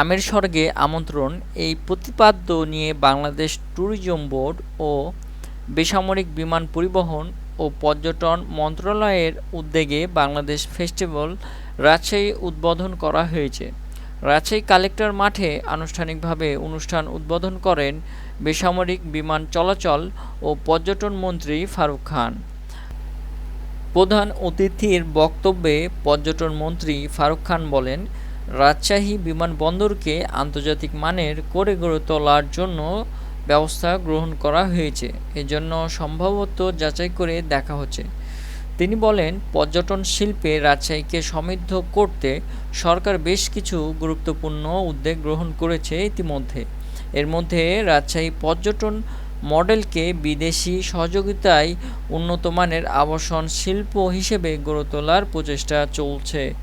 আমের স্বর্গে আমন্ত্রণ, এই প্রতিপাদ্য নিয়ে বাংলাদেশ ট্যুরিজম বোর্ড ও বেসামরিক বিমান পরিবহন ও পর্যটন মন্ত্রণালয়ের উদ্যোগে বাংলাদেশ ফেস্টিভ্যাল রাজশাহী উদ্বোধন করা হয়েছে। রাজশাহী কালেক্টর মাঠে আনুষ্ঠানিকভাবে অনুষ্ঠান উদ্বোধন করেন বেসামরিক বিমান চলাচল ও পর্যটন মন্ত্রী ফারুক খান। প্রধান অতিথির বক্তব্যে পর্যটন মন্ত্রী ফারুক খান বলেন রাজশাহী বিমানবন্দরকে আন্তর্জাতিক মানের করে গড়ে তোলার জন্য ব্যবস্থা গ্রহণ করা হয়েছে। এজন্য সম্ভবত যাচাই করে দেখা হচ্ছে। তিনি বলেন, পর্যটন শিল্পে রাজশাহীকে সমৃদ্ধ করতে সরকার বেশ কিছু গুরুত্বপূর্ণ উদ্যোগ গ্রহণ করেছে ইতিমধ্যে। এর মধ্যে রাজশাহী পর্যটন মডেলকে বিদেশি সহযোগিতায় উন্নত মানের আবাসন শিল্প হিসেবে গড়ে তোলার প্রচেষ্টা চলছে।